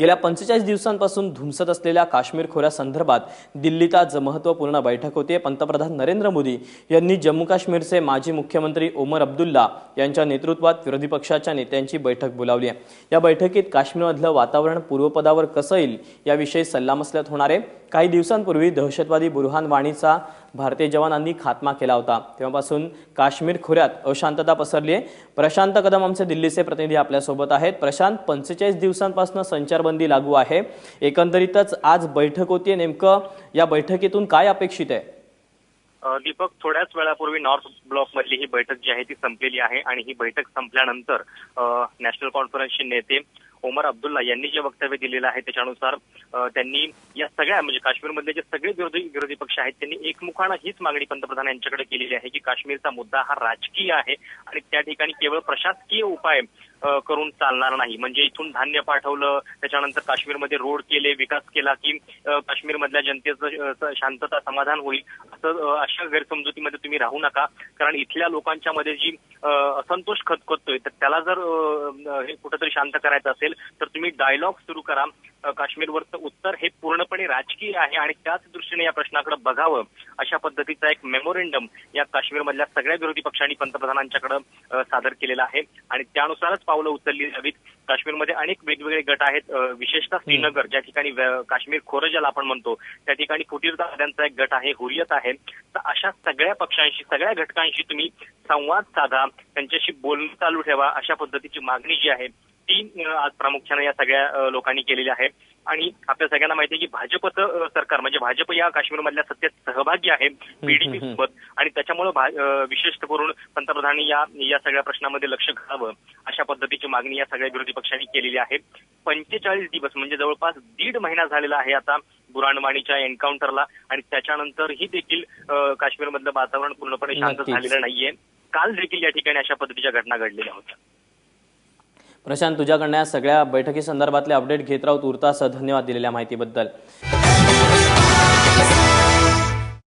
गेल्या पंचेचाळीस दिवसांपासून धुमसत असलेल्या काश्मीर खोऱ्यासंदर्भात दिल्लीत आज महत्त्वपूर्ण बैठक होते. पंतप्रधान नरेंद्र मोदी यांनी जम्मू काश्मीरचे माजी मुख्यमंत्री ओमर अब्दुल्ला यांच्या नेतृत्वात विरोधी पक्षाच्या नेत्यांची बैठक बोलावली आहे. या बैठकीत काश्मीरमधलं वातावरण पूर्वपदावर कसं येईल याविषयी सल्लामसलत होणार आहे. काही दिवसांपूर्वी दहशतवादी बुरहान वाणीचा भारतीय जवानांनी खात्मा केला होता. तेव्हापासून काश्मीर खोऱ्यात अशांतता पसरली आहे. प्रशांत कदम आमचे दिल्लीचे प्रतिनिधी आपल्यासोबत आहेत. प्रशांत पंचेचाळीस दिवसांपासून संचार संचारबंदी लागू आहे. एकंदरीतच आज बैठक होतीये. नेमकं या बैठकीतून काय अपेक्षित आहे? दीपक थोड्याच वेळापूर्वी नॉर्थ ब्लॉक मधली ही बैठक जी आहे ती संपलेली आहे आणि ही बैठक संपल्यानंतर नॅशनल कॉन्फरन्सचे नेते ओमर अब्दुल्ला यांनी जे वक्तव्य दिलेलं आहे त्याच्यानुसार त्यांनी या सगळ्या म्हणजे काश्मीरमधले जे सगळे विरोधी विरोधी पक्ष आहेत त्यांनी एकमुखानं हीच मागणी पंतप्रधान यांच्याकडे केलेली आहे की काश्मीरचा मुद्दा हा राजकीय आहे आणि त्या ठिकाणी केवळ प्रशासकीय उपाय करून चालणार नाही. म्हणजे इथून धान्य पाठवलं त्याच्यानंतर काश्मीरमध्ये रोड केले विकास केला की काश्मीरमधल्या जनतेचं शांतता समाधान होईल. असं अशा गैरसमजुतीमध्ये तुम्ही राहू नका. कारण इथल्या लोकांच्या मध्ये जी असंतोष खतखतोय तर त्याला जर हे कुठेतरी शांत करायचं असेल तर तुम्ही डायलॉग सुरू करा. काश्मीरवरचं उत्तर हे पूर्णपणे राजकीय आहे आणि त्याच दृष्टीने या प्रश्नाकडे बघावं अशा पद्धतीचा एक मेमोरेंडम या काश्मीरमधल्या सगळ्या विरोधी पक्षांनी पंतप्रधानांच्याकडे सादर केलेला आहे. आणि त्यानुसारच पावलं उचलली जावीत. काश्मीरमध्ये अनेक वेगवेगळे गट आहेत. विशेषतः श्रीनगर ज्या ठिकाणी काश्मीर खोरं ज्याला आपण म्हणतो त्या ठिकाणी फुटीरतावाद्यांचा एक गट आहे हुरियत आहे. तर अशा सगळ्या पक्षांशी सगळ्या घटकांशी तुम्ही संवाद साधा. त्यांच्याशी बोलणं चालू ठेवा. अशा पद्धतीची मागणी जी आहे ती अ, आज प्रामुख्याने या सगळ्या लोकांनी केलेली आहे. आणि आपल्या सगळ्यांना माहिती आहे की भाजपचं सरकार म्हणजे भाजप या काश्मीरमधल्या सत्तेत सहभागी आहे पीडीपी. सोबत. आणि त्याच्यामुळे विशेष करून पंतप्रधानांनी या या सगळ्या प्रश्नामध्ये लक्ष घालावं अशा पद्धतीची मागणी या सगळ्या विरोधी पक्षांनी केलेली आहे. पंचेचाळीस दिवस म्हणजे जवळपास दीड महिना झालेला आहे आता बुराणवाणीच्या एन्काउंटरला. आणि त्याच्यानंतरही देखील काश्मीरमधलं वातावरण पूर्णपणे शांत. झालेलं नाहीये. काल देखील या ठिकाणी अशा पद्धतीच्या घटना घडलेल्या होत्या. प्रशांत तुझ्याकडनं या सगळ्या बैठकीसंदर्भातले अपडेट घेत राहू तुर्तास धन्यवाद दिलेल्या माहितीबद्दल.